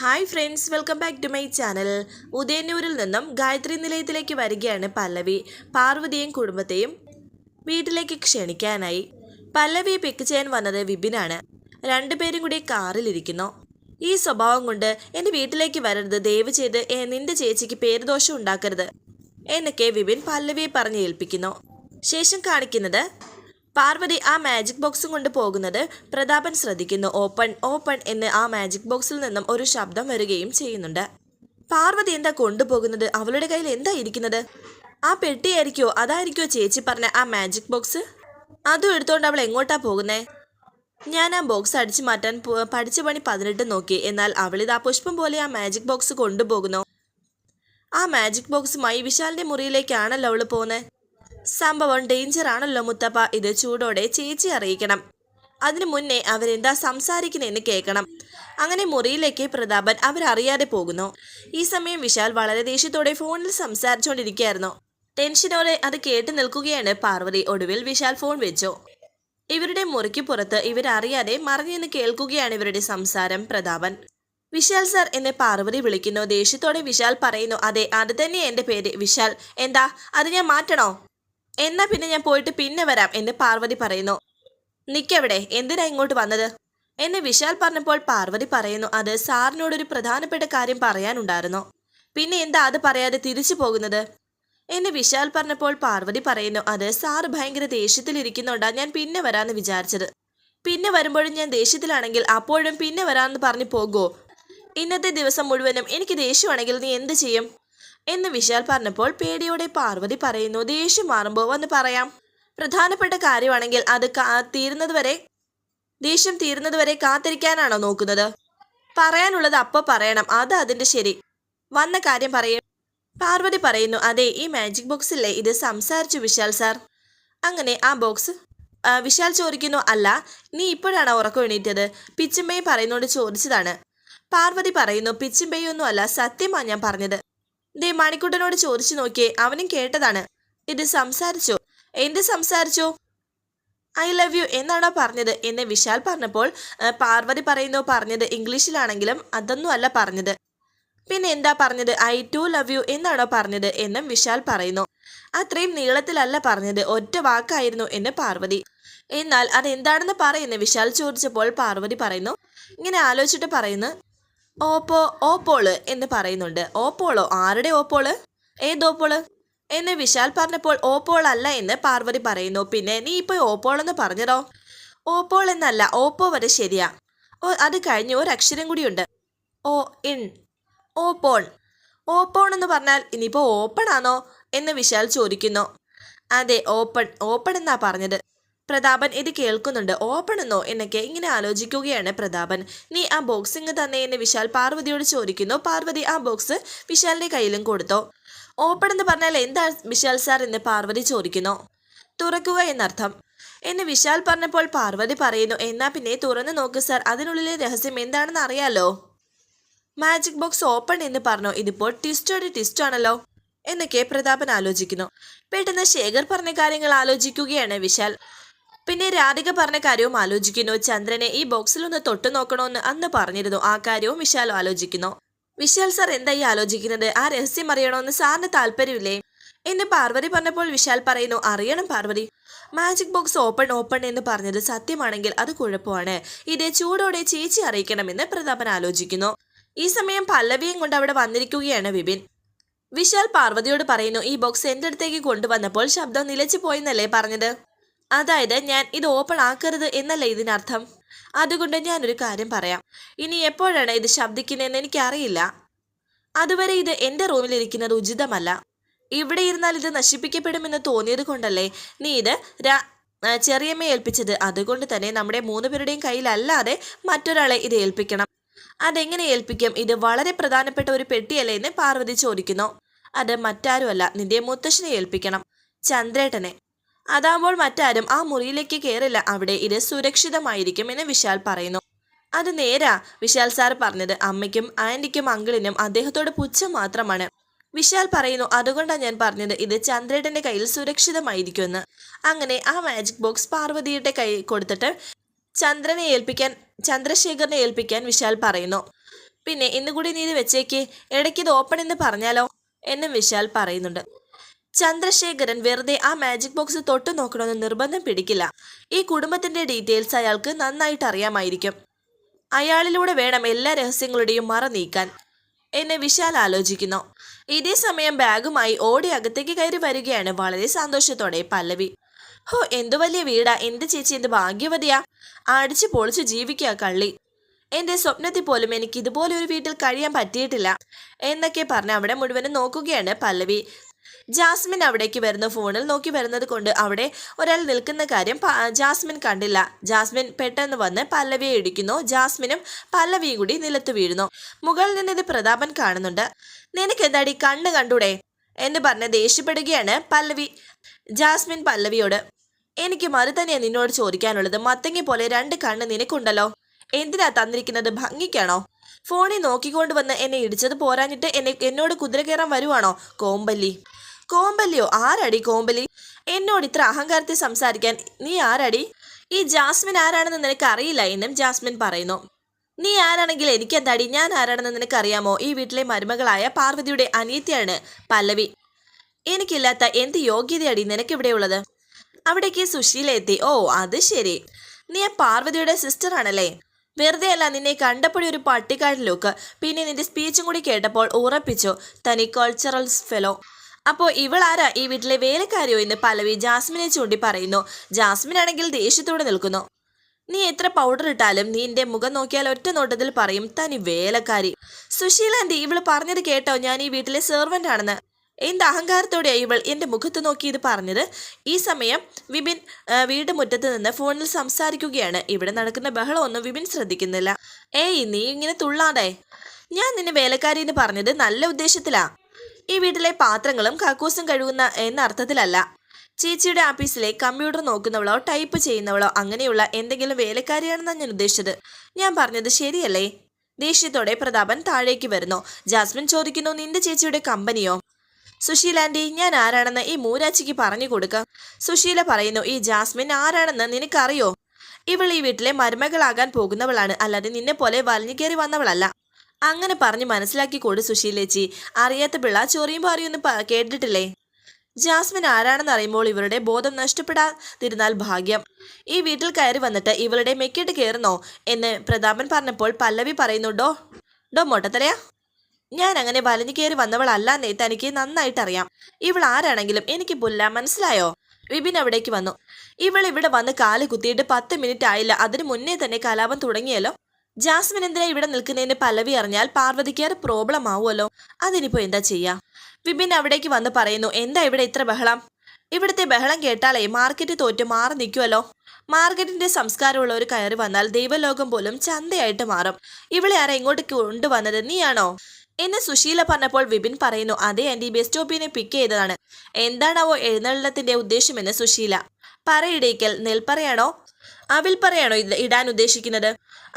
Hi friends welcome back to my channel ഉദയന്നൂരിൽ നിന്നും ഗായത്രി നിലയത്തിലേക്ക് വരികയാണ് പല്ലവി. പാർവതിയും കുടുംബത്തെയും വീട്ടിലേക്ക് ക്ഷണിക്കാനായി. പല്ലവിയെ പിക്ക് ചെയ്യാൻ വന്നത് വിപിനാണ്. രണ്ടുപേരും കൂടി കാറിലിരിക്കുന്നു ഈ സ്വഭാവം കൊണ്ട് എന്റെ വീട്ടിലേക്ക് വരരുത് ദയവ് ചെയ്ത് നിന്റെ ചേച്ചിക്ക് പേരുദോഷം ഉണ്ടാക്കരുത് എന്നൊക്കെ വിപിൻ പല്ലവിയെ പറഞ്ഞ് ഏൽപ്പിക്കുന്നു. ശേഷം കാണിക്കുന്നത് പാർവതി ആ മാജിക് ബോക്സും കൊണ്ട് പോകുന്നത് പ്രതാപൻ ശ്രദ്ധിക്കുന്നു. ഓപ്പൺ ഓപ്പൺ എന്ന് ആ മാജിക് ബോക്സിൽ നിന്നും ഒരു ശബ്ദം വരികയും ചെയ്യുന്നുണ്ട്. പാർവതി എന്താ കൊണ്ടുപോകുന്നത്? അവളുടെ കയ്യിൽ എന്താ ഇരിക്കുന്നത്? ആ പെട്ടിയായിരിക്കോ അതായിരിക്കോ ചേച്ചി പറഞ്ഞ ആ മാജിക് ബോക്സ് അതും എടുത്തോണ്ട് അവൾ എങ്ങോട്ടാ പോകുന്നേ? ഞാൻ ആ ബോക്സ് അടിച്ചു മാറ്റാൻ പഠിച്ച പണി പതിനെട്ട് നോക്കി. എന്നാൽ അവളിത് ആ പുഷ്പം പോലെ ആ മാജിക് ബോക്സ് കൊണ്ടുപോകുന്നു. ആ മാജിക് ബോക്സുമായി വിശാലിന്റെ മുറിയിലേക്കാണല്ലോ അവൾ പോകുന്നത് സംഭവം ഡേഞ്ചർ ആണല്ലോ മുത്തപ്പ. ഇത് ചൂടോടെ ചേച്ചി അറിയിക്കണം. അതിനു മുന്നേ അവരെന്താ സംസാരിക്കുന്നതെന്ന് കേൾക്കണം. അങ്ങനെ മുറിയിലേക്ക് പ്രതാപൻ അവരറിയാതെ പോകുന്നു. ഈ സമയം വിശാൽ വളരെ ദേഷ്യത്തോടെ ഫോണിൽ സംസാരിച്ചുകൊണ്ടിരിക്കുകയായിരുന്നു ടെൻഷനോടെ അത് കേട്ടു നിൽക്കുകയാണ് പാർവതി. ഒടുവിൽ വിശാൽ ഫോൺ വെച്ചു. ഇവരുടെ മുറിക്ക് പുറത്ത് ഇവരറിയാതെ മറിഞ്ഞു നിന്ന് കേൾക്കുകയാണ് ഇവരുടെ സംസാരം. പ്രതാപൻ വിശാൽ സർ എന്നെ പാർവതി വിളിക്കുന്നു. ദേഷ്യത്തോടെ വിശാൽ പറയുന്നു. അതെ അത് തന്നെ എന്റെ പേര്. വിശാൽ എന്താ? അത് ഞാൻ മാറ്റണോ? എന്നാ പിന്നെ ഞാൻ പോയിട്ട് പിന്നെ വരാം എന്ന് പാർവതി പറയുന്നു. നിക്കവിടെ എന്തിനാ ഇങ്ങോട്ട് വന്നത്? എന്നെ വിശാൽ പറഞ്ഞപ്പോൾ പാർവതി പറയുന്നു അത് സാറിനോടൊരു പ്രധാനപ്പെട്ട കാര്യം പറയാനുണ്ടായിരുന്നു. പിന്നെ എന്താ അത് പറയാതെ തിരിച്ചു പോകുന്നത്? എന്നെ വിശാൽ പറഞ്ഞപ്പോൾ പാർവതി പറയുന്നു അത് സാറ് ഭയങ്കര ദേഷ്യത്തിലിരിക്കുന്നുണ്ടാ ഞാൻ പിന്നെ വരാമെന്ന് വിചാരിച്ചത്. പിന്നെ വരുമ്പോഴും ഞാൻ ദേഷ്യത്തിലാണെങ്കിൽ അപ്പോഴും പിന്നെ വരാമെന്ന് പറഞ്ഞു പോകുമോ ഇന്നത്തെ ദിവസം മുഴുവനും എനിക്ക് ദേഷ്യമാണെങ്കിൽ നീ എന്ത് ചെയ്യും? എന്ന് വിശാൽ പറഞ്ഞപ്പോൾ പേടിയോടെ പാർവതി പറയുന്നു ദേഷ്യം മാറുമ്പോൾ വന്ന് പറയാം. പ്രധാനപ്പെട്ട കാര്യമാണെങ്കിൽ അത് കാ- തീരുന്നതുവരെ ദേഷ്യം തീരുന്നതുവരെ കാത്തിരിക്കാനാണോ നോക്കുന്നത്? പറയാനുള്ളത് അപ്പൊ പറയണം അത് അതിന്റെ ശരി. വന്ന കാര്യം പറയും പാർവതി പറയുന്നു അതെ ഈ മാജിക് ബോക്സില്ലേ ഇത് സംസാരിച്ചു വിശാൽ സാർ. അങ്ങനെ ആ ബോക്സ് വിശാൽ ചോദിക്കുന്നു അല്ല നീ ഇപ്പോഴാണ് ഉറക്കം എണീറ്റത്? പിച്ചുമ്പയെ പറയുന്നോണ്ട് ചോദിച്ചതാണ്. പാർവതി പറയുന്നു പിച്ചുമ്പയൊന്നും അല്ല സത്യമാണ് ഞാൻ പറഞ്ഞത്. ദേ മണിക്കുട്ടനോട് ചോദിച്ചു നോക്കിയേ അവനും കേട്ടതാണ്. ഇത് സംസാരിച്ചോ? എന്ത് സംസാരിച്ചു? ഐ ലവ് യു എന്നാണോ പറഞ്ഞത്? എന്ന് വിശാൽ പറഞ്ഞപ്പോൾ പാർവതി പറയുന്നു പറഞ്ഞത് ഇംഗ്ലീഷിലാണെങ്കിലും അതൊന്നും അല്ല പറഞ്ഞത്. പിന്നെ എന്താ പറഞ്ഞത്? ഐ ടു ലവ് യു എന്നാണോ പറഞ്ഞത് എന്നും വിശാൽ പറയുന്നു. അത്രയും നീളത്തിലല്ല പറഞ്ഞത്. ഒറ്റ വാക്കായിരുന്നു എന്ന് പാർവതി. എന്നാൽ അതെന്താണെന്ന് പറയുന്നു വിശാൽ ചോദിച്ചപ്പോൾ പാർവതി പറയുന്നു. ഇങ്ങനെ ആലോചിച്ചിട്ട് പറയുന്നു ഓപ്പോ ഓപ്പോൾ എന്ന് പറയുന്നുണ്ട്. ഓപ്പോളോ? ആരുടെ ഓപ്പോൾ? ഏതോപ്പോൾ എന്ന് വിശാൽ പറഞ്ഞപ്പോൾ ഓപ്പോൾ അല്ല എന്ന് പാർവതി പറയുന്നു. പിന്നെ നീ ഇപ്പൊ ഓപ്പോൾ എന്ന് പറഞ്ഞതോ? ഓപ്പോൾ എന്നല്ല ഓപ്പോ വരെ ശരിയാ. ഓ അത് കഴിഞ്ഞ് അക്ഷരം കൂടിയുണ്ട് ഓ ഇൺ ഓപ്പോൺ. ഓപ്പോൺ എന്ന് പറഞ്ഞാൽ ഇനിയിപ്പോ ഓപ്പൺ ആണോ? എന്ന് വിശാൽ ചോദിക്കുന്നു. അതെ ഓപ്പൺ. ഓപ്പൺ എന്നാ പറഞ്ഞത്. പ്രതാപൻ ഇത് കേൾക്കുന്നുണ്ട്. ഓപ്പൺ എന്നോ എന്നൊക്കെ ഇങ്ങനെ ആലോചിക്കുകയാണ് പ്രതാപൻ. നീ ആ ബോക്സിങ് തന്നെ എന്ന് വിശാൽ പാർവതിയോട് ചോദിക്കുന്നു. പാർവതി ആ ബോക്സ് വിശാലിന്റെ കയ്യിലും കൊടുത്തു. ഓപ്പൺ എന്ന് പറഞ്ഞാൽ എന്താ വിശാൽ സാർ എന്ന് പാർവതി ചോദിക്കുന്നു. തുറക്കുക എന്നർത്ഥം. എന്ന് വിശാൽ പറഞ്ഞപ്പോൾ പാർവതി പറയുന്നു എന്നാ പിന്നെ തുറന്നു നോക്ക് സാർ അതിനുള്ളിലെ രഹസ്യം എന്താണെന്ന് അറിയാലോ. മാജിക് ബോക്സ് ഓപ്പൺ എന്ന് പറഞ്ഞു. ഇതിപ്പോൾ ട്വിസ്റ്റോട് ട്വിസ്റ്റ് ആണല്ലോ എന്നൊക്കെ പ്രതാപൻ ആലോചിക്കുന്നു. പെട്ടെന്ന് ശേഖർ പറഞ്ഞ കാര്യങ്ങൾ ആലോചിക്കുകയാണ് വിശാൽ. പിന്നെ രാധിക പറഞ്ഞ കാര്യവും ആലോചിക്കുന്നു. ചന്ദ്രനെ ഈ ബോക്സിൽ ഒന്ന് തൊട്ടു നോക്കണോന്ന് അന്ന് പറഞ്ഞിരുന്നു. ആ കാര്യവും വിശാൽ ആലോചിക്കുന്നു. വിശാൽ സാർ എന്തായി ആലോചിക്കുന്നത്? ആ രഹസ്യം അറിയണമെന്ന് സാറിന് താല്പര്യമില്ലേ? എന്ന് പാർവതി പറഞ്ഞപ്പോൾ വിശാൽ പറയുന്നു അറിയണം Parvathy. Magic box open open എന്ന് പറഞ്ഞത് സത്യമാണെങ്കിൽ അത് കുഴപ്പമാണ്. ഇത് ചൂടോടെ ചേച്ചി അറിയിക്കണമെന്ന് പ്രതാപൻ ആലോചിക്കുന്നു. ഈ സമയം പല്ലവിയും കൊണ്ട് അവിടെ വന്നിരിക്കുകയാണ് വിപിൻ. വിശാൽ പാർവതിയോട് പറയുന്നു ഈ ബോക്സ് എന്റെ അടുത്തേക്ക് കൊണ്ടുവന്നപ്പോൾ ശബ്ദം നിലച്ചു പോയെന്നല്ലേ പറഞ്ഞത്? അതായത് ഞാൻ ഇത് ഓപ്പൺ ആക്കരുത് എന്നല്ല ഇതിനർത്ഥം? അതുകൊണ്ട് ഞാനൊരു കാര്യം പറയാം. ഇനി എപ്പോഴാണ് ഇത് ശബ്ദിക്കുന്നതെന്ന് എനിക്കറിയില്ല. അതുവരെ ഇത് എന്റെ റൂമിലിരിക്കുന്നത് ഉചിതമല്ല. ഇവിടെ ഇരുന്നാൽ ഇത് നശിപ്പിക്കപ്പെടുമെന്ന് തോന്നിയത് കൊണ്ടല്ലേ നീ ഇത് ചെറിയമ്മയെ ഏൽപ്പിച്ചത്. അതുകൊണ്ട് തന്നെ നമ്മുടെ മൂന്ന് പേരുടെയും കയ്യിലല്ലാതെ മറ്റൊരാളെ ഇത് ഏൽപ്പിക്കണം. അതെങ്ങനെ ഏൽപ്പിക്കും? ഇത് വളരെ പ്രധാനപ്പെട്ട ഒരു പെട്ടിയല്ലേ എന്ന് പാർവതി ചോദിക്കുന്നു. അത് മറ്റാരുമല്ല നിന്റെ മുത്തശ്ശനെ ഏൽപ്പിക്കണം. ചന്ദ്രേട്ടനെ. അതാകുമ്പോൾ മറ്റാരും ആ മുറിയിലേക്ക് കയറില്ല അവിടെ ഇത് സുരക്ഷിതമായിരിക്കും എന്ന് വിശാൽ പറയുന്നു. അത് നേരാ വിശാൽ സാർ പറഞ്ഞത്. അമ്മയ്ക്കും ആന്റിക്കും അങ്കിളിനും അദ്ദേഹത്തോട് പുച്ഛം മാത്രമാണ്. വിശാൽ പറയുന്നു അതുകൊണ്ടാണ് ഞാൻ പറഞ്ഞത്. ഇത് ചന്ദ്രേട്ടന്റെ കയ്യിൽ സുരക്ഷിതമായിരിക്കുമെന്ന്. അങ്ങനെ ആ മാജിക് ബോക്സ് പാർവതിയുടെ കൈ കൊടുത്തിട്ട് ചന്ദ്രനെ ഏൽപ്പിക്കാൻ ചന്ദ്രശേഖരനെ ഏൽപ്പിക്കാൻ വിശാൽ പറയുന്നു. പിന്നെ ഇന്നുകൂടി നീ ഇത് വെച്ചേക്ക്. ഇടയ്ക്ക് ഇത് ഓപ്പൺ എന്ന് പറഞ്ഞാലോ? എന്നും വിശാൽ പറയുന്നുണ്ട്. ചന്ദ്രശേഖരൻ വെറുതെ ആ മാജിക് ബോക്സ് തൊട്ടു നോക്കണമെന്ന് നിർബന്ധം പിടിക്കില്ല. ഈ കുടുംബത്തിന്റെ ഡീറ്റെയിൽസ് അയാൾക്ക് നന്നായിട്ട് അറിയാമായിരിക്കും. അയാളിലൂടെ വേണം എല്ലാ രഹസ്യങ്ങളുടെയും മറ നീക്കാൻ. എന്നെ വിശാൽ ആലോചിക്കുന്നു. ഇതേ സമയം ബാഗുമായി ഓടി അകത്തേക്ക് കയറി വരികയാണ് വളരെ സന്തോഷത്തോടെ പല്ലവി. ഹോ എന്തു വലിയ വീടാ. എന്റെ ചേച്ചി എന്ത് ഭാഗ്യവതിയാ. അടിച്ചു പൊളിച്ചു ജീവിക്കുക കള്ളി. എന്റെ സ്വപ്നത്തിൽ പോലും എനിക്ക് ഇതുപോലെ ഒരു വീട്ടിൽ കഴിയാൻ പറ്റിയിട്ടില്ല. എന്നൊക്കെ പറഞ്ഞ് അവിടെ മുഴുവനും നോക്കുകയാണ് പല്ലവി. ജാസ്മിൻ അവിടേക്ക് വരുന്ന. ഫോണിൽ നോക്കി വരുന്നത് കൊണ്ട് അവിടെ ഒരാൾ നിൽക്കുന്ന കാര്യം ജാസ്മിൻ കണ്ടില്ല. ജാസ്മിൻ പെട്ടെന്ന് വന്ന് പല്ലവിയെ ഇടിക്കുന്നു. ജാസ്മിനും പല്ലവിയും കൂടി നിലത്ത് വീഴുന്നു. മുകളിൽ നിന്ന് ഇത് പ്രതാപൻ കാണുന്നുണ്ട്. നിനക്ക് എന്താടി കണ്ണ് കണ്ടൂടെ? എന്ന് പറഞ്ഞ് ദേഷ്യപ്പെടുകയാണ് പല്ലവി ജാസ്മിൻ പല്ലവിയോട്. എനിക്ക് മറു തന്നെയാണ് നിന്നോട് ചോദിക്കാനുള്ളത്. മത്തങ്ങി പോലെ രണ്ട് കണ്ണ് നിനക്കുണ്ടല്ലോ. എന്തിനാ തന്നിരിക്കുന്നത്? ഭംഗിക്കാണോ? ഫോണിൽ നോക്കിക്കൊണ്ട് വന്ന് എന്നെ ഇടിച്ചത് പോരാഞ്ഞിട്ട് എന്നെ എന്നോട് കുതിര കയറാൻ വരുവാണോ കോമ്പല്ലി? കോമ്പല്ലിയോ? ആരടി കോമ്പലി എന്നോട് ഇത്ര അഹങ്കാരത്തിൽ സംസാരിക്കാൻ നീ ആരടി? ഈ ജാസ്മിൻ ആരാണെന്ന് നിനക്ക് അറിയില്ല എന്നും ജാസ്മിൻ പറയുന്നു. നീ ആരാണെങ്കിൽ എനിക്കെന്താടി? ഞാൻ ആരാണെന്ന് നിനക്കറിയാമോ ഈ വീട്ടിലെ മരുമകളായ പാർവതിയുടെ അനിയത്തിയാണ് പല്ലവി. എനിക്കില്ലാത്ത എന്ത് യോഗ്യതയടി നിനക്കിവിടെയുള്ളത് അവിടേക്ക് സുശീല എത്തി. ഓ അത് ശരി. നീ പാർവതിയുടെ സിസ്റ്റർ ആണല്ലേ? വെറുതെ അല്ല നിന്നെ കണ്ടപ്പോഴേ ഒരു പട്ടിക്കാട് ലുക്ക് പിന്നെ നിന്റെ സ്പീച്ചും കൂടി കേട്ടപ്പോൾ ഉറപ്പിച്ചു. തനി കൾച്ചറൽ ഫെലോ അപ്പോൾ ഇവളാരാ ഈ വീട്ടിലെ വേലക്കാരിയോ എന്ന് പലവി ജാസ്മിനെ ചൂണ്ടി പറയുന്നു. ജാസ്മിൻ ആണെങ്കിൽ ദേഷ്യത്തോടെ നിൽക്കുന്നു. നീ എത്ര പൗഡർ ഇട്ടാലും നീ എന്റെ മുഖം നോക്കിയാൽ ഒറ്റ നോട്ടത്തിൽ പറയും തനി വേലക്കാരി. സുശീല ആന്റി ഇവൾ പറഞ്ഞത് കേട്ടോ? ഞാൻ ഈ വീട്ടിലെ സെർവന്റ് ആണെന്ന്. എന്ത് അഹങ്കാരത്തോടെ ഇവൾ എന്റെ മുഖത്ത് നോക്കി ഇത് പറഞ്ഞത്? ഈ സമയം വിപിൻ വീട് മുറ്റത്ത് നിന്ന് ഫോണിൽ സംസാരിക്കുകയാണ്. ഇവിടെ നടക്കുന്ന ബഹളമൊന്നും വിപിൻ ശ്രദ്ധിക്കുന്നില്ല. ഏയ് നീ ഇങ്ങനെ തുള്ളാതെ. ഞാൻ നിന്നെ വേലക്കാരി എന്ന് പറഞ്ഞത് നല്ല ഉദ്ദേശത്തിലാ. ഈ വീട്ടിലെ പാത്രങ്ങളും കക്കൂസും കഴുകുന്ന എന്ന അർത്ഥത്തിലല്ല. ചേച്ചിയുടെ ആഫീസിലെ കമ്പ്യൂട്ടർ നോക്കുന്നവളോ ടൈപ്പ് ചെയ്യുന്നവളോ അങ്ങനെയുള്ള എന്തെങ്കിലും വേലക്കാരിയാണെന്നാണ് ഞാൻ ഉദ്ദേശിച്ചത്. ഞാൻ പറഞ്ഞത് ശരിയല്ലേ? ദേഷ്യത്തോടെ പ്രതാപൻ താഴേക്ക് വരുന്നു. ജാസ്മിൻ ചോദിക്കുന്നു നിന്റെ ചേച്ചിയുടെ കമ്പനിയോ? സുശീലാന്റി ഞാൻ ആരാണെന്ന് ഈ മൂരാച്ചിക്ക് പറഞ്ഞു കൊടുക്കാം. സുശീല പറയുന്നു ഈ ജാസ്മിൻ ആരാണെന്ന് നിനക്കറിയോ? ഇവൾ ഈ വീട്ടിലെ മരുമകളാകാൻ പോകുന്നവളാണ്. അല്ലാതെ നിന്നെ പോലെ വലിഞ്ഞു കയറി വന്നവളല്ല. അങ്ങനെ പറഞ്ഞ് മനസ്സിലാക്കി കൊടു സുശീലേച്ചി. അറിയാത്ത പിള്ള ചൊറിയുമ്പോൾ അറിയൊന്നും കേട്ടിട്ടില്ലേ? ജാസ്മിൻ ആരാണെന്ന് അറിയുമ്പോൾ ഇവരുടെ ബോധം നഷ്ടപ്പെടാതിരുന്നാൽ ഭാഗ്യം. ഈ വീട്ടിൽ കയറി വന്നിട്ട് ഇവളുടെ മെക്കിട്ട് കയറുന്നോ എന്ന് പ്രതാപൻ പറഞ്ഞപ്പോൾ പല്ലവി പറയുന്നുണ്ടോ ഡോ ഡോ മൊട്ടത്തലയാ. ഞാൻ അങ്ങനെ വലിഞ്ഞു കയറി വന്നവളല്ലാന്നേ തനിക്ക് നന്നായിട്ടറിയാം ഇവൾ ആരാണെങ്കിലും എനിക്ക് പുല്ല മനസ്സിലായോ? വിപിൻ അവിടേക്ക് വന്നു. ഇവൾ ഇവിടെ വന്ന് കാൽ കുത്തിയിട്ട് പത്ത് മിനിറ്റ് ആയില്ല അതിനു മുന്നേ തന്നെ കലാപം തുടങ്ങിയല്ലോ. ജാസ്മിൻ എന്തിനാ ഇവിടെ നിൽക്കുന്നതിന് പലവി അറിഞ്ഞാൽ പാർവതിക്ക് അത് പ്രോബ്ലം ആവുമല്ലോ. അതിനിപ്പോ എന്താ ചെയ്യാ? വിപിൻ അവിടേക്ക് വന്ന് പറയുന്നു എന്താ ഇവിടെ ഇത്ര ബഹളം? ഇവിടുത്തെ ബഹളം കേട്ടാലേ മാർക്കറ്റ് തോറ്റ് മാറി നിൽക്കുമല്ലോ മാർക്കറ്റിന്റെ സംസ്കാരമുള്ള ഒരു കയറി വന്നാൽ ദൈവലോകം പോലും ചന്തയായിട്ട് മാറും. ഇവളെ ആരാ ഇങ്ങോട്ട് കൊണ്ടുവന്നത്? നീയാണോ? എന്നെ സുശീല പറഞ്ഞപ്പോൾ വിപിൻ പറയുന്നു അതെ ആന്റി ബസ് സ്റ്റോപ്പിനെ പിക്ക് ചെയ്തതാണ്. എന്താണാവോ എഴുന്നള്ളത്തിന്റെ ഉദ്ദേശമെന്ന് സുശീല. പറയിടയ്ക്കൽ നെൽപ്പറയാണോ? അവിൽപ്പറയാണോ ഇടാൻ ഉദ്ദേശിക്കുന്നത്.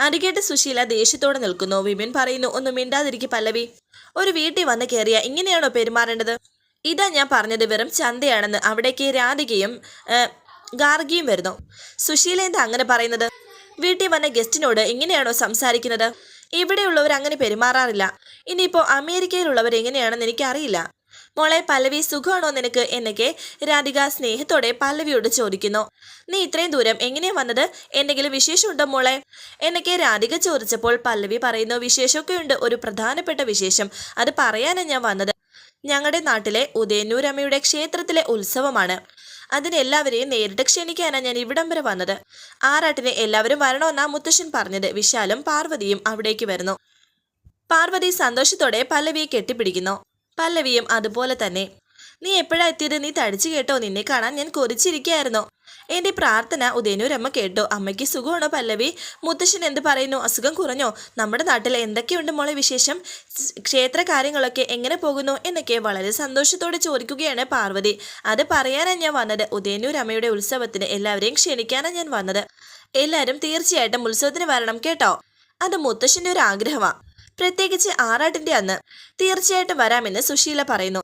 അരികേട്ട് സുശീല ദേഷ്യത്തോടെ നിൽക്കുന്നു. വിപിൻ പറയുന്നു ഒന്നും മിണ്ടാതിരിക്കും പല്ലവി. ഒരു വീട്ടിൽ വന്ന് കയറിയ ഇങ്ങനെയാണോ പെരുമാറേണ്ടത്? ഇതാ ഞാൻ പറഞ്ഞത് വെറും ചന്തയാണെന്ന്. അവിടേക്ക് രാധികയും ഗാർഗിയും വരുന്നു. സുശീല എന്താ അങ്ങനെ പറയുന്നത്? വീട്ടിൽ വന്ന ഗസ്റ്റിനോട് ഇങ്ങനെയാണോ സംസാരിക്കുന്നത്? ഇവിടെയുള്ളവർ അങ്ങനെ പെരുമാറാറില്ല. ഇനിയിപ്പോ അമേരിക്കയിലുള്ളവർ എങ്ങനെയാണെന്ന് എനിക്കറിയില്ല. മോളെ പല്ലവി സുഖമാണോ നിനക്ക് എന്നൊക്കെ രാധിക സ്നേഹത്തോടെ പല്ലവിയോട് ചോദിക്കുന്നു. നീ ഇത്രയും ദൂരം എങ്ങനെയാ വന്നത്? എന്തെങ്കിലും വിശേഷമുണ്ടോ മോളെ? എന്നൊക്കെ രാധിക ചോദിച്ചപ്പോൾ പല്ലവി പറയുന്നു വിശേഷമൊക്കെ ഉണ്ട് ഒരു പ്രധാനപ്പെട്ട വിശേഷം. അത് പറയാനാണ് ഞാൻ വന്നത്. ഞങ്ങളുടെ നാട്ടിലെ ഉദയന്നൂരമ്മയുടെ ക്ഷേത്രത്തിലെ ഉത്സവമാണ്. അതിനെല്ലാവരെയും നേരിട്ട് ക്ഷണിക്കാനാണ് ഞാൻ ഇവിടം വരെ വന്നത്. ആറാട്ടിന് എല്ലാവരും വരണമെന്നാ മുത്തശ്ശൻ പറഞ്ഞത്. വിശാലും പാർവതിയും അവിടേക്ക് വരുന്നു. പാർവതി സന്തോഷത്തോടെ പല്ലവിയെ കെട്ടിപ്പിടിക്കുന്നു. പല്ലവിയും അതുപോലെ തന്നെ. നീ എപ്പോഴാ എത്തിയത്? നീ തടിച്ചു കേട്ടോ. നിന്നെ കാണാൻ ഞാൻ കൊതിച്ചിരിക്കുകയായിരുന്നു. എന്റെ പ്രാർത്ഥന ഉദയനൂരമ്മ കേട്ടോ. അമ്മയ്ക്ക് സുഖമാണോ പല്ലവി? മുത്തശ്ശൻ എന്ത് പറയുന്നു? അസുഖം കുറഞ്ഞോ? നമ്മുടെ നാട്ടിൽ എന്തൊക്കെയുണ്ട് മോളെ വിശേഷം? ക്ഷേത്ര കാര്യങ്ങളൊക്കെ എങ്ങനെ പോകുന്നു? എന്നൊക്കെ വളരെ സന്തോഷത്തോടെ ചോദിക്കുകയാണ് പാർവതി. അത് പറയാനാണ് ഞാൻ വന്നത്. ഉദയനൂരമ്മയുടെ ഉത്സവത്തിന് എല്ലാവരെയും ക്ഷണിക്കാനാണ് ഞാൻ വന്നത്. എല്ലാവരും തീർച്ചയായിട്ടും ഉത്സവത്തിന് വരണം കേട്ടോ. അത് മുത്തശ്ശന്റെ ഒരു ആഗ്രഹമാണ് പ്രത്യേകിച്ച് ആറാട്ടിന്റെ അന്ന്. തീർച്ചയായിട്ടും വരാമെന്ന് സുശീല പറയുന്നു.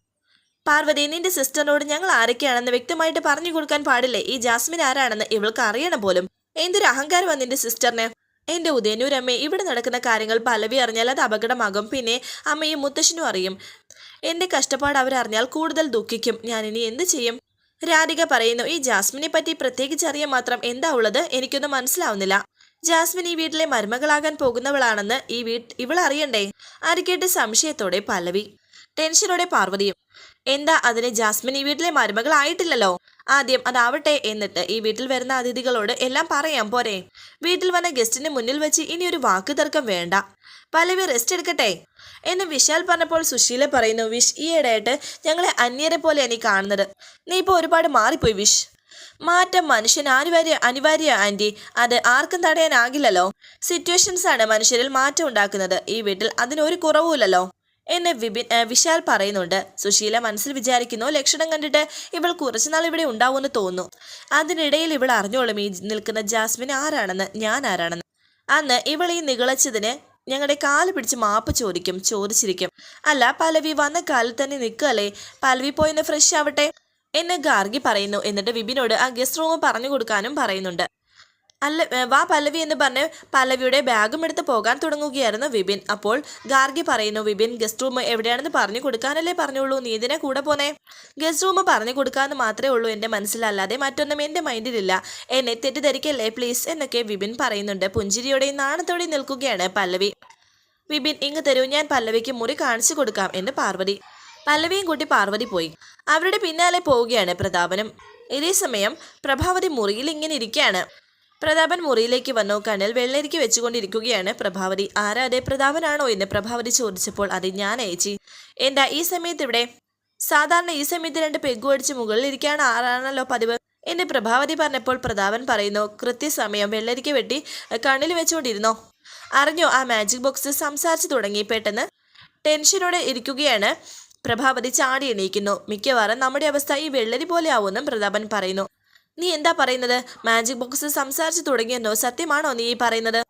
പാർവതി നിന്റെ സിസ്റ്ററിനോട് ഞങ്ങൾ ആരൊക്കെയാണെന്ന് വ്യക്തമായിട്ട് പറഞ്ഞു കൊടുക്കാൻ പാടില്ലേ? ഈ ജാസ്മിൻ ആരാണെന്ന് ഇവൾക്ക് അറിയണം പോലും. എന്തൊരു അഹങ്കാരം നിന്റെ സിസ്റ്ററിന് എന്റെ ഉദയനൂരമ്മ ഇവിടെ നടക്കുന്ന കാര്യങ്ങൾ പലവി അറിഞ്ഞാൽ അത് അപകടമാകും. പിന്നെ അമ്മയും മുത്തശ്ശനും അറിയും. എന്റെ കഷ്ടപ്പാട് അവരറിഞ്ഞാൽ കൂടുതൽ ദുഃഖിക്കും. ഞാൻ ഇനി എന്ത് ചെയ്യും? രാധിക പറയുന്നു ഈ ജാസ്മിനെ പറ്റി പ്രത്യേകിച്ച് അറിയാൻ മാത്രം എന്താ ഉള്ളത്? എനിക്കൊന്നും മനസ്സിലാവുന്നില്ല. ജാസ്മിൻ ഈ വീട്ടിലെ മരുമകളാകാൻ പോകുന്നവളാണെന്ന് ഈ വീട്ട് ഇവൾ അറിയണ്ടേ അരിക്കേട്ട് സംശയത്തോടെ പല്ലവി. ടെൻഷനോടെ പാർവതിയും. എന്താ അതിന് ജാസ്മിൻ ഈ വീട്ടിലെ മരുമകളായിട്ടില്ലല്ലോ? ആദ്യം അതാവട്ടെ എന്നിട്ട് ഈ വീട്ടിൽ വരുന്ന അതിഥികളോട് എല്ലാം പറയാം പോരെ. വീട്ടിൽ വന്ന ഗസ്റ്റിന് മുന്നിൽ വെച്ച് ഇനി ഒരു വാക്ക് തർക്കം വേണ്ട. പലവി റെസ്റ്റ് എടുക്കട്ടെ. എന്ന് വിശാൽ പറഞ്ഞപ്പോൾ സുശീല പറയുന്നു വിഷ് ഈയിടെയായിട്ട് ഞങ്ങളെ അന്യരെ പോലെയാണ് നീ കാണുന്നത്. നീ ഇപ്പോൾ ഒരുപാട് മാറിപ്പോയി വിഷ്. മാറ്റം മനുഷ്യൻ അനിവാര്യ അനിവാര്യ ആന്റി അത് ആർക്കും തടയാനാകില്ലല്ലോ. സിറ്റുവേഷൻസ് ആണ് മനുഷ്യരിൽ മാറ്റം ഉണ്ടാക്കുന്നത്. ഈ വീട്ടിൽ അതിനൊരു കുറവുമില്ലല്ലോ. എന്ന് വിപിൻ വിശാൽ പറയുന്നുണ്ട്. സുശീല മനസ്സിൽ വിചാരിക്കുന്നു ലക്ഷണം കണ്ടിട്ട് ഇവൾ കുറച്ചുനാൾ ഇവിടെ ഉണ്ടാവുമെന്ന് തോന്നുന്നു. അതിനിടയിൽ ഇവൾ അറിഞ്ഞോളും ഈ നിൽക്കുന്ന ജാസ്മിൻ ആരാണെന്ന് ഞാൻ ആരാണെന്ന്. അന്ന് ഇവൾ ഈ നികളച്ചതിന് ഞങ്ങളുടെ കാൽ പിടിച്ച് മാപ്പ് ചോദിക്കും ചോദിച്ചിരിക്കും. അല്ല പലവി വന്ന കാലിൽ തന്നെ നിൽക്കുകയല്ലേ? പലവി പോയിന്ന് ഫ്രഷ് ആവട്ടെ? എന്ന് ഗാർഗി പറയുന്നു. എന്നിട്ട് വിപിനോട് ആ ഗസ്റ്റ് റൂം പറഞ്ഞു കൊടുക്കാനും പറയുന്നുണ്ട്. അല്ല വാ പല്ലവി എന്ന് പറഞ്ഞ് പല്ലവിയുടെ ബാഗും എടുത്ത് പോകാൻ തുടങ്ങുകയായിരുന്നു വിപിൻ. അപ്പോൾ ഗാർഗി പറയുന്നു വിപിൻ ഗസ്റ്റ് റൂം എവിടെയാണെന്ന് പറഞ്ഞു കൊടുക്കാനല്ലേ പറഞ്ഞുള്ളൂ. നീ ഇതിനെ കൂടെ പോന്നേ. ഗസ്റ്റ് റൂം പറഞ്ഞു കൊടുക്കാമെന്ന് മാത്രമേ ഉള്ളൂ എന്റെ മനസ്സിലല്ലാതെ മറ്റൊന്നും എന്റെ മൈൻഡിലില്ല. എന്നെ തെറ്റിദ്ധരിക്കല്ലേ പ്ലീസ് എന്നൊക്കെ വിപിൻ പറയുന്നുണ്ട്. പുഞ്ചിരിയോടെയും നാണത്തോടെയും നിൽക്കുകയാണ് പല്ലവി. വിപിൻ ഇങ്ങ് തരൂ. ഞാൻ പല്ലവിക്ക് മുറി കാണിച്ചു കൊടുക്കാം എന്ന് പാർവതി. പല്ലവിയും കൂട്ടി പാർവതി പോയി. അവരുടെ പിന്നാലെ പോവുകയാണ് പ്രതാപനും. ഇതേ സമയം പ്രഭാവതി മുറിയിൽ ഇങ്ങനെ ഇരിക്കുകയാണ്. പ്രതാപൻ മുറിയിലേക്ക് വന്നു. കണ്ണിൽ വെള്ളരിക്ക് വെച്ചുകൊണ്ടിരിക്കുകയാണ് പ്രഭാവതി. ആരാ അതെ പ്രതാപനാണോ? എന്ന് പ്രഭാവതി ചോദിച്ചപ്പോൾ അത് ഞാൻ അയച്ചി എന്താ ഈ സമയത്ത് ഇവിടെ? സാധാരണ ഈ സമയത്ത് രണ്ട് പെഗ് അടിച്ച് മുകളിൽ ഇരിക്കാൻ ആരാണല്ലോ പതിവ്? എന്റെ പ്രഭാവതി പറഞ്ഞപ്പോൾ പ്രതാപൻ പറയുന്നു കൃത്യസമയം വെള്ളരിക്ക വെട്ടി കണ്ണിൽ വെച്ചുകൊണ്ടിരുന്നോ? അറിഞ്ഞോ? ആ മാജിക് ബോക്സ് സംസാരിച്ചു തുടങ്ങി. പെട്ടെന്ന് ടെൻഷനോടെ ഇരിക്കുകയാണ് പ്രഭാവതി ചാടി എണീക്കുന്നു. മിക്കവാറും നമ്മുടെ അവസ്ഥ ഈ വെള്ളരി പോലെ ആവുമെന്നും പ്രതാപൻ പറയുന്നു. നീ എന്താ പറയുന്നത്? മാജിക് ബോക്സ് സംസാരിച്ചു തുടങ്ങിയെന്നോ? സത്യമാണോ നീ ഈ പറയുന്നത്?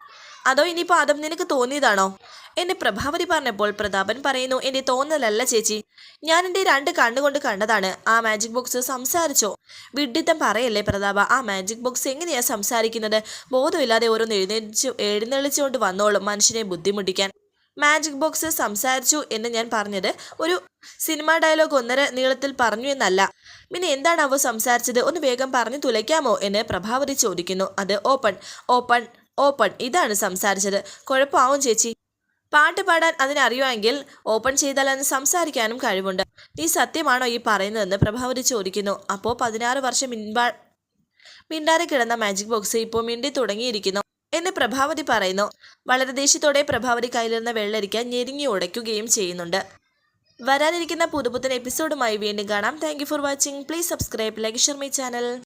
അതോ ഇനിയിപ്പോ അതും നിനക്ക് തോന്നിയതാണോ? എന്നെ പ്രഭാവതി പറഞ്ഞപ്പോൾ പ്രതാപൻ പറയുന്നു എന്റെ തോന്നലല്ല ചേച്ചി. ഞാൻ എന്റെ രണ്ട് കണ്ണുകൊണ്ട് കണ്ടതാണ്. ആ മാജിക് ബോക്സ് സംസാരിച്ചോ? വിഡിത്തം പറയല്ലേ പ്രതാപ? ആ മാജിക് ബോക്സ് എങ്ങനെയാ സംസാരിക്കുന്നത്? ബോധമില്ലാതെ ഓരോന്ന് എഴുന്നേറ്റ് എഴുന്നള്ളിച്ചുകൊണ്ട് വന്നോളും മനുഷ്യനെ ബുദ്ധിമുട്ടിക്കാൻ. മാജിക് ബോക്സ് സംസാരിച്ചു എന്ന് ഞാൻ പറഞ്ഞത്. ഒരു സിനിമ ഡയലോഗ് ഒന്നര നീളത്തിൽ പറഞ്ഞു എന്നല്ല. പിന്നെ എന്താണ് അവ സംസാരിച്ചത്? ഒന്ന് വേഗം പറഞ്ഞു തുലയ്ക്കാമോ എന്ന് പ്രഭാവതി ചോദിക്കുന്നു. അത് ഓപ്പൺ ഓപ്പൺ ഓപ്പൺ ഇതാണ് സംസാരിച്ചത്. കുഴപ്പമാവും ചേച്ചി. പാട്ട് പാടാൻ അതിനറിയുമെങ്കിൽ ഓപ്പൺ ചെയ്താൽ അതിന് സംസാരിക്കാനും കഴിവുണ്ട്. നീ സത്യമാണോ ഈ പറയുന്നതെന്ന് പ്രഭാവതി ചോദിക്കുന്നു. അപ്പോൾ പതിനാറ് വർഷം മിൻപാ മിണ്ടാതെ കിടന്ന മാജിക് ബോക്സ് ഇപ്പോൾ മിണ്ടി തുടങ്ങിയിരിക്കുന്നു. എന്ന് പ്രഭാവതി പറയുന്നു. വളരെ ദേഷ്യത്തോടെ പ്രഭാവതി കയ്യിലിരുന്ന വെള്ളരിക്ക ഞെരുങ്ങി ഉടയ്ക്കുകയും ചെയ്യുന്നുണ്ട്. വരാനിരിക്കുന്ന പുതുപുത്തൻ എപ്പിസോഡുമായി വീണ്ടും കാണാം. Thank for watching please subscribe like my channel